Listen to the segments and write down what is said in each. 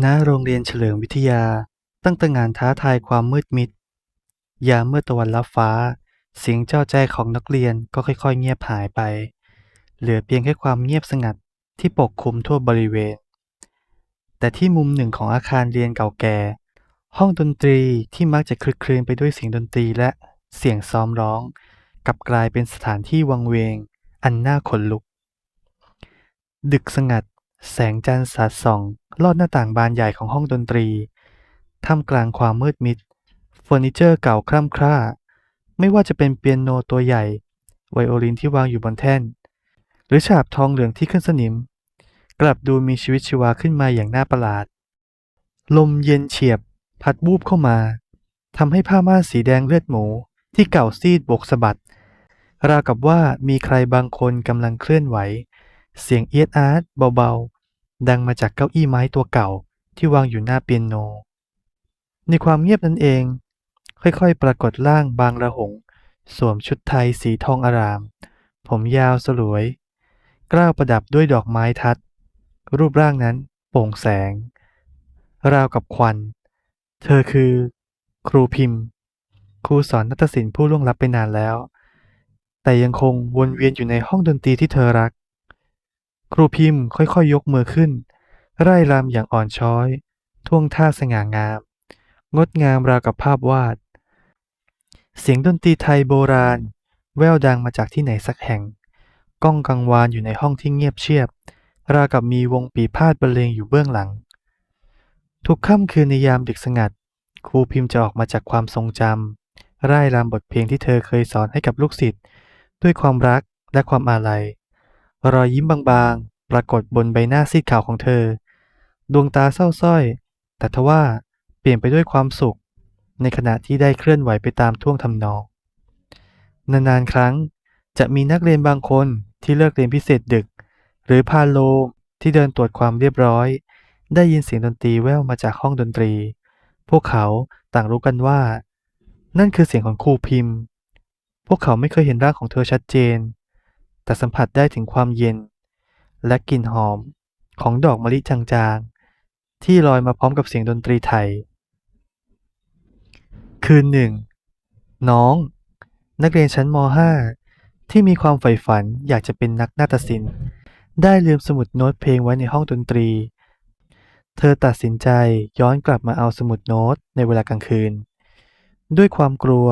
ณโรงเรียนเฉลิมวิทยาตั้งแตระหง่านท้าทายความมืดมิด ยามเมื่อตะวันลับฟ้า เสียงเจ้าแจ้ของนักเรียนก็ค่อยๆ เงียบหายไป เหลือเพียงแค่ความเงียบสงัดที่ปกคลุมทั่วบริเวณ แต่ที่มุมหนึ่งของอาคารเรียนเก่าแก่ ห้องดนตรีที่มักจะคลึกครื้นไปด้วยเสียงดนตรีและเสียงซ้อมร้อง กลับกลายเป็นสถานที่วังเวง อันน่าขนลุก ดึกสงัด แสงจันทร์สาดส่อง ลอดหน้าต่างบานใหญ่ของห้องดนตรี ท่ามกลางความมืดมิดเฟอร์นิเจอร์เก่าคร่ำคร่า ไม่ว่าจะเป็นเปียโนตัวใหญ่ ไวโอลินที่วางอยู่บนแท่น หรือฉาบทองเหลืองที่ขึ้นสนิม กลับดูมีชีวิตชีวาขึ้นมาอย่างน่าประหลาด ลมเย็นเฉียบ พัดวูบเข้ามาทำให้ผ้าม่านสีแดงเลือดหมู ที่เก่าซีดบกสะบัดราวกับว่ามีใครบางคนกำลังเคลื่อนไหว เสียงเอียดอาร์ตเบาๆ ดังมาจากเก้าอี้ไม้ตัวเก่าที่วางอยู่หน้าเปียโน ในความเงียบนั้นเอง ค่อยๆ ปรากฏร่างบางระหง สวมชุดไทยสีทองอาราม ผมยาวสลวย กล้าวประดับด้วยดอกไม้ทัด รูปร่างนั้นโปร่งแสง ราวกับควัน เธอคือ ครูพิมพ์ ครูสอนนาฏศิลป์ผู้ล่วงลับไปนานแล้ว แต่ยังคงวนเวียนอยู่ในห้องดนตรีที่เธอรัก ครูพิมพ์ค่อยๆยยกมือขึ้น ไร่รำอย่างอ่อนช้อย ท่วงท่าสง่างาม งดงามราวกับภาพวาด เสียงดนตรีไทยโบราณ แว่วดังมาจากที่ไหนสักแห่ง ก้องกังวานอยู่ในห้องที่เงียบเชียบ ราวกับมีวงปีพาดบรรเลงอยู่เบื้องหลัง ทุกค่ำคืนในยามดึกสงัด ครูพิมพ์จะออกมาจากความทรงจำไร่ายรำบทเพลงที่เธอเคยสอนให้กับลูกศิษย์ด้วยความรักและความอาลัย รอยยิ้มบางๆ ปรากฏบนใบหน้าซีดขาวของเธอ ดวงตาเศร้าส้อย แต่ทว่าเปลี่ยนไปด้วยความสุข ในขณะที่ได้เคลื่อนไหวไปตามท่วงทำนอง นานๆ ครั้งจะมีนักเรียนบางคนที่เลิกเรียนพิเศษดึก หรือพาโลมที่เดินตรวจความเรียบร้อย ได้ยินเสียงดนตรีแว่วมาจากห้องดนตรี พวกเขาต่างรู้กันว่า นั่นคือเสียงของครูพิมพ์ พวกเขาไม่เคยเห็นร่างของเธอชัดเจน แต่สัมผัสได้ถึงความเย็น และกลิ่นหอมของดอกมะลิจางๆ ที่ลอยมาพร้อมกับเสียงดนตรีไทย คืนหนึ่ง น้อง นักเรียนชั้นม .5 ที่มีความใฝ่ฝันอยากจะเป็นนักนาฏศิลป์ ได้ลืมสมุดโน้ตเพลงไว้ในห้องดนตรี เธอตัดสินใจย้อนกลับมาเอาสมุดโน้ตในเวลากลางคืน ด้วยความกลัว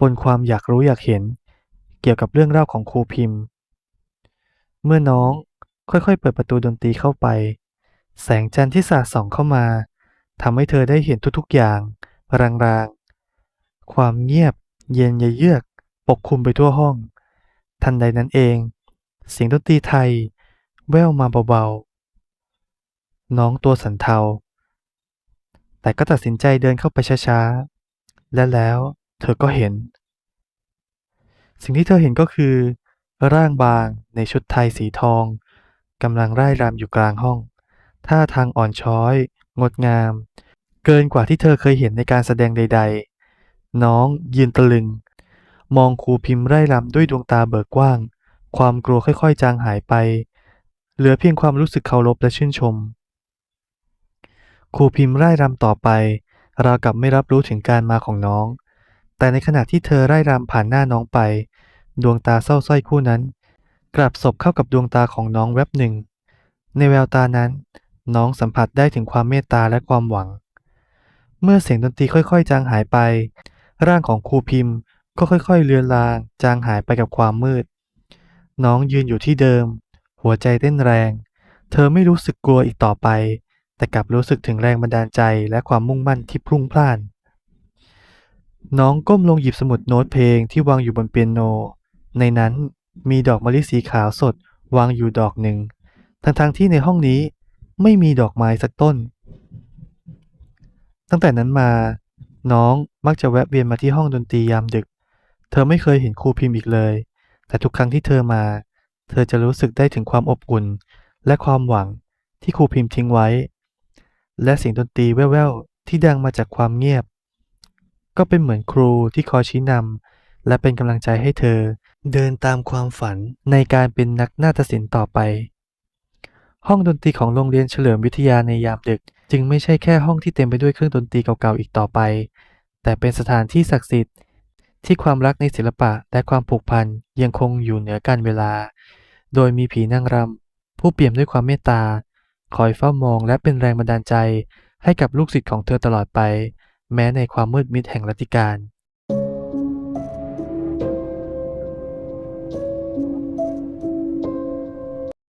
ปนความอยากรู้อยากเห็น เกี่ยวกับเรื่องเล่าของครูพิมพ์ เมื่อน้องค่อยๆ เปิดประตูดนตรีเข้าไป แสงจันทร์ที่สาดส่องเข้ามาทำให้เธอได้เห็นทุกๆอย่าง รางๆ ความเงียบเย็นเยือก ปกคลุมไปทั่วห้อง ทันใดนั้นเอง เสียงดนตรีไทย แว่วมาเบาๆ น้องตัวสันเทา แต่ก็ตัดสินใจเดินเข้าไปช้าๆ และแล้วเธอก็เห็น สิ่งที่เธอเห็นก็คือ ร่างบางในชุดไทยสีทองกำลังร่ายรำอยู่กลางห้อง ท่าทางอ่อนช้อย งดงาม เกินกว่าที่เธอเคยเห็นในการแสดงใด ๆ น้องยืนตะลึง มองครูพิมพ์ไร่รำด้วยดวงตาเบิกกว้าง ความกลัวค่อยๆ จางหายไป เหลือเพียงความรู้สึกเคารพและชื่นชม ครูพิมพ์ไร่รำต่อไปรากับไม่รับรู้ถึงการมาของน้อง แต่ในขณะที่เธอไร่รำผ่านหน้าน้องไป ดวงตาเศร้าสร้อยคู่นั้น กลับสบเข้ากับดวงตาของน้องแวบหนึ่ง ในแววตานั้น น้องสัมผัสได้ถึงความเมตตาและความหวัง เมื่อเสียงดนตรีค่อยๆ จางหายไป ร่างของครูพิมพ์ก็ค่อยๆ เลือนลาง จางหายไปกับความมืด น้องยืนอยู่ที่เดิม หัวใจเต้นแรง เธอไม่รู้สึกกลัวอีกต่อไป แต่กลับรู้สึกถึงแรงบันดาลใจและความมุ่งมั่นที่พรุ่งพล่าน น้องก้มลงหยิบสมุดโน้ตเพลงที่วางอยู่บนเปียโน ในนั้นมีดอกมะลิสีขาวสดวางอยู่ดอกหนึ่ง ทั้งๆที่ในห้องนี้ไม่มีดอกไม้สักต้น ตั้งแต่นั้นมา น้องมักจะแวะเวียนมาที่ห้องดนตรียามดึก เธอไม่เคยเห็นครูพิมพ์อีกเลย แต่ทุกครั้งที่เธอมา เธอจะรู้สึกได้ถึงความอบอุ่น และความหวังที่ครูพิมพ์ทิ้งไว้ และเสียงดนตรีแว่วๆที่ดังมาจากความเงียบ ก็เป็นเหมือนครูที่คอยชี้นำและเป็นกำลังใจให้เธอ เดินตามความฝันในการเป็นนักนาฏศิลป์ต่อไป ห้องดนตรีของโรงเรียนเฉลิมวิทยาในยามดึก จึงไม่ใช่แค่ห้องที่เต็มไปด้วยเครื่องดนตรีเก่าๆอีกต่อไป แต่เป็นสถานที่ศักดิ์สิทธิ์ ที่ความรักในศิลปะและความผูกพันยังคงอยู่เหนือการเวลา โดยมีผีนางรำผู้เปี่ยมด้วยความเมตตา คอยเฝ้ามองและเป็นแรงบันดาลใจให้กับลูกศิษย์ของเธอตลอดไป แม้ในความมืดมิดแห่งรัตติการ